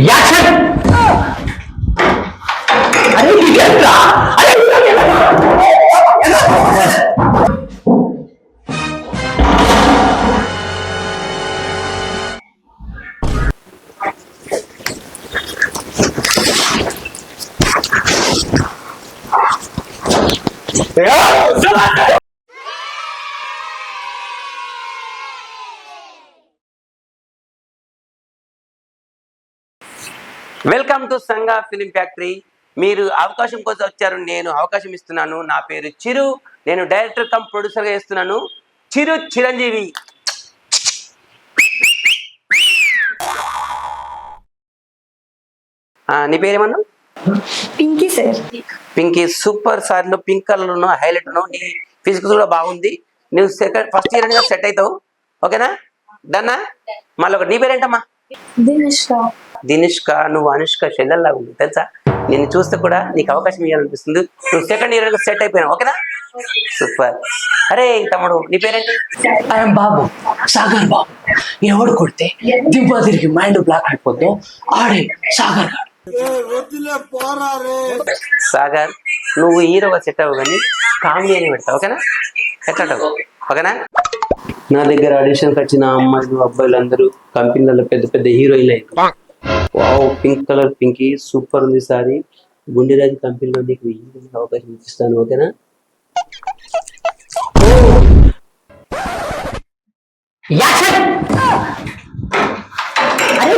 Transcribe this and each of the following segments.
Action అరే నీకేంట్రా welcome to Sanga film factory. మీరు అవకాశం కోసం వచ్చారు నేను అవకాశం ఇస్తున్నాను. నా పేరు చిరు నేను డైరెక్టర్ కమ్ ప్రొడ్యూసర్గా చేస్తున్నాను. చిరు చిరంజీవి. నీ పేరేమన్నా? పింకీ సార్. పింకీ సూపర్ సార్లో పింక్ కలర్ ఉన్నావు హైలైట్ ఉన్నావు నీ ఫిజిక్స్ కూడా బాగుంది. నువ్వు సెకండ్ ఫస్ట్ ఇయర్ సెట్ అవుతావు. ఓకేనా? డన్నా? మళ్ళీ ఒకటి నీ పేరేంటమ్మా? దినిష్క నువ్వు అనుష్క చెల్లెల్లాగా ఉంది తెలుసా? నేను చూస్తే కూడా నీకు అవకాశం ఇవ్వాలనిపిస్తుంది నువ్వు సెకండ్ ఇయర్ సెట్ అయిపోయినావు ఓకేనా? సూపర్ అరే తమ్ముడు నీ పేరేంటి? ఆయన బాబు సాగర్ బాబు ఎవడు కొడితే దిబ్బ తిరిగి మైండ్ బ్లాక్ అయిపోద్దో ఆడే సాగర్ గాడు. సాగర్ నువ్వు హీరోగా సెట్ అవ్వు కానీ కామెడీ అని పెడతావు ఓకేనా? సెట్ అంటావు ఓకేనా? నా దగ్గర ఆడిషన్కి వచ్చిన అమ్మాయిలు అబ్బాయిలు అందరూ కంపెనీలలో పెద్ద పెద్ద హీరోయిన్లు అయ్యారు wow pink colour Pinky super ఉంది సారీ. గుండెరాజు కంపెనీలో నీకు హీరోయిన్ అవకాశం ఇస్తాను ఓకేనా? యాక్షన్! అరే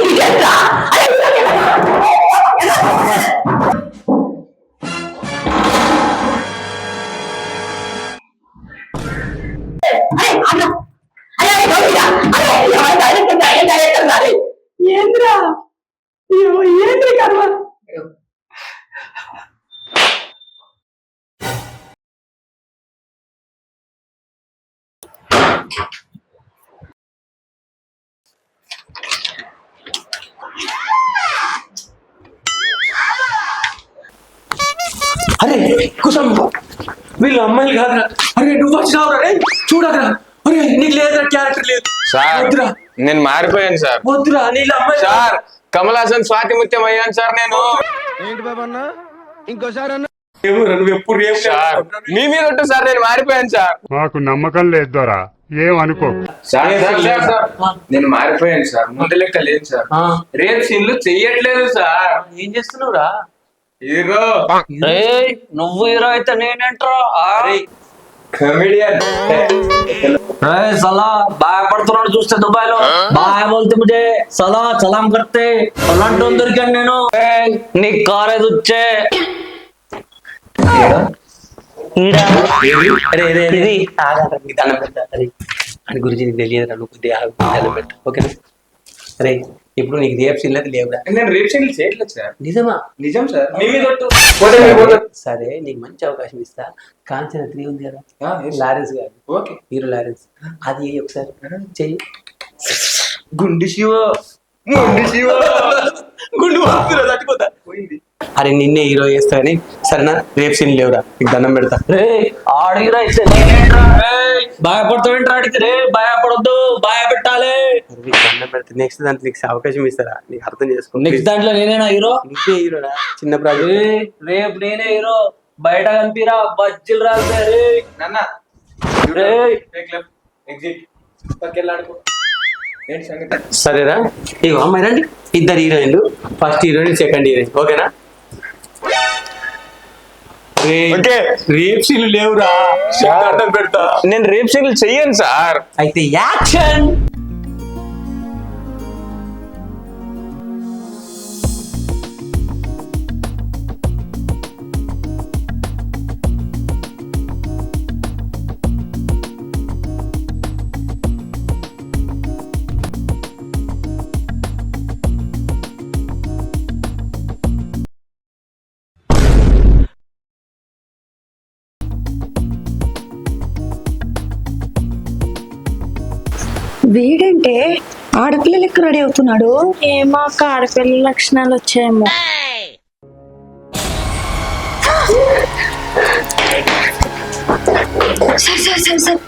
అరే కుసం వీళ్ళు అమ్మాయిలు కాదురా. అరే నువ్వు వచ్చినావురా రే చూడకరా అరే నీకు లేదురా క్యారెక్టర్ లేదు. సార్ వద్దురా. నేను మారిపోయాను సార్. వద్దురా నీళ్ళు అమ్మాయి సార్ కమల్ హాసన్ స్వాతి ముత్యం అయ్యాను సార్ నేను. ఏమోరా, నువ్వు ఎప్పుడు ఏం సార్ మీ మీద ఒట్టు సార్ నేను మారిపోయాను సార్. మాకు నమ్మకం లేదు దొరా. ఏం అనుకో. Sir sir, sir, sir. నేను మారిపోయాను సార్. ముందు లెక్క లేదు సార్. రేపు సీన్లు చెయ్యట్లేదు సార్. ఏం చేస్తున్నావురా? హీరో. ఏయ్, నువ్వు హీరో అయితే నేనేంట్రా? సలా భయపడుతున్నాడు చూస్తే దుబాయ్లో బాయ్ బోల్తే సలా సలాం కర్తే. అలాంటి దొరికాను నేను. నీ కార్ ఏది వచ్చే? గురించి నువ్వు కొద్దిగా దండం పెట్టు. ఓకేనా? అరే ఇప్పుడు నీకు రేపు సిల్లది లేవురా. నేను రేపు సీన్లు చేయట్లేదు సార్. నిజమా? నిజం సార్. మీ మీద ఒట్టు. పోతే మీరు పోతే. సరే నీకు మంచి అవకాశం ఇస్తా. కాంచన త్రీ ఉంది కదా? ఆ, yes. లారెన్స్ గారు ఓకే. Hero Lawrence. అది ఒకసారి. చెయ్యి. గుండి శివ. గుండి శివ. గుండు తట్టుకోతా పోయింది. అరే నిన్నే హీరో చేస్తావని సరేనా? రేపు సీన్ లేవురా. నీకు దండం పెడతా. రేయ్, ఆడు హీరో అయితే నేనేంట్రా రేయ్, భయపడతావేంట్రా ఆడికి? రే భయపడొద్దు భయపెట్టాలి నీకు దండం పెడతా నెక్స్ట్ దాంట్లో నీకు అవకాశం ఇస్తారా? నీకు అర్థం చేసుకో. నెక్స్ట్ దాంట్లో నేనేనా హీరో నీకే హీరోరా చిన్న ప్రాజెక్ట్ రేయ్, రేపు నేనే హీరో బయట కనిపిరా బజ్జీలు రాలే రే. నాన్న రేయ్. ఎగ్జిట్ పక్కెళ్ళాడుకో. ఏంటి సంగతి? సరేరా. ఇగో అమ్మాయి రండి. ఇద్దరు హీరోయిన్లు ఫస్ట్ హీరోయిన్ సెకండ్ హీరోయిన్ ఓకేనా? రే- ఓకే. రేప్ సీన్లు లేవురా. దండం పెడతా. నేను రేపు సీన్లు చెయ్యను సార్. అయితే యాక్షన్! వీడంటే ఆడపిల్ల లెక్క రెడీ అవుతున్నాడు? ఏమో అక్క ఆడపిల్ల లక్షణాలు వచ్చాయేమో. Sir sir sir sir.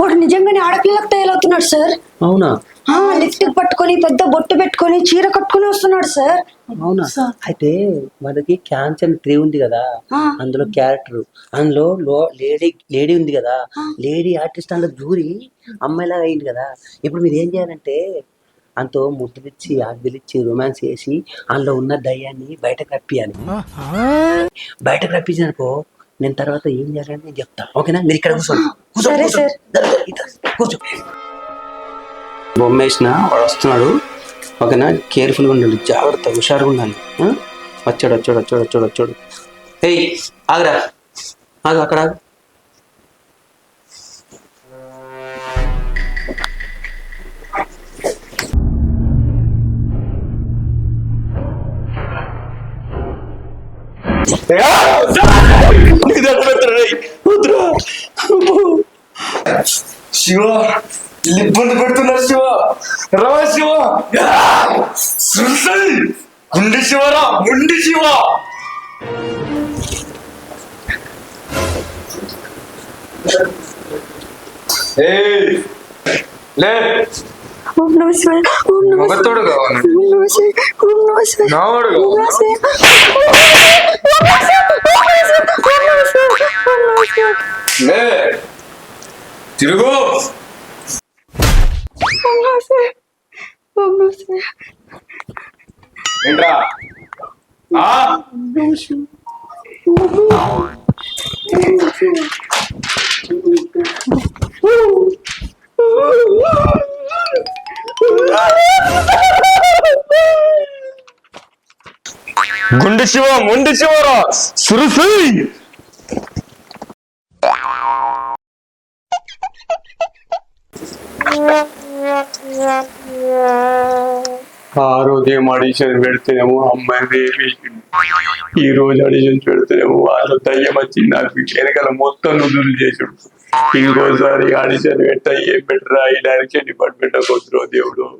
వాడు నిజంగానే ఆడపిల్లలకు తయారవుతున్నాడు సార్. అవునా? ఆ, లిప్స్టిక్ పట్టుకొని పెద్ద బొట్టు పెట్టుకొని చీర కట్టుకొని వస్తున్నాడు సార్. అవునా? అయితే మనకి క్యాన్సర్ త్రీ ఉంది కదా. అందులో క్యారెక్టర్. అందులో లేడీ లేడీ ఉంది కదా లేడీ ఆర్టిస్ట్ అందులో దూరి అమ్మాయిలాగా అయింది కదా. ఇప్పుడు మీరు ఏం చేయాలంటే అంతో ముద్దులిచ్చి ఆగ్దిలిచ్చి రొమాన్స్ చేసి అందులో ఉన్న దయ్యాన్ని బయటకు రప్పియాలి. బయటకు రప్పించానుకో నేను తర్వాత ఏం చేయాలని నేను చెప్తా. ఓకేనా? మీరు ఇక్కడ కూర్చోండి. ఇద్దరు కూర్చో. బొమ్మ వేసిన వాడు వస్తున్నాడు. ఓకేనా కేర్ఫుల్గా ఉండండి జాగ్రత్త హుషారుగా ఉండాలి? వచ్చాడు వచ్చాడు వచ్చాడు వచ్చాడు వచ్చాడు. ఏయ్ ఆగరా. ఆగు అక్కడ ఆగు. శివ ఇబ్బంది పెడుతున్నారు శివ. రా శివ. సుల్సల్ గుండి శివరా గుండి శివ. లే. ఓం నమ శివాయ ఓం నమ శివాయ. మొగతోడు కావాలి. ఓం నమ శివాయ ఓం నమ శివాయ. నావాడు ఓం నమ కావాలి శివాయ ఓం నమ శివాయ ఓం నమ శివాయ ఓం నమ శివాయ ఓం నమ శివాయ. లే. తిరుగు. ఓం నమ శివాయ ఏంట్రా శివరా సురుసు. ఆ అడిషన్ పెడితేనేమో అమ్మాయి దేవి ఈ రోజు అడిషన్ పెడితేనేమో వాళ్ళు దయ్యం వచ్చి నాకు వెనకాల మొత్తం నుదులు చేసాడు. ఇంకోసారి అడిషన్ పెట్ట ఏం పెట్టరా? ఈ డైరెక్షన్ డిపార్ట్మెంట్ వద్దురో దేవుడు.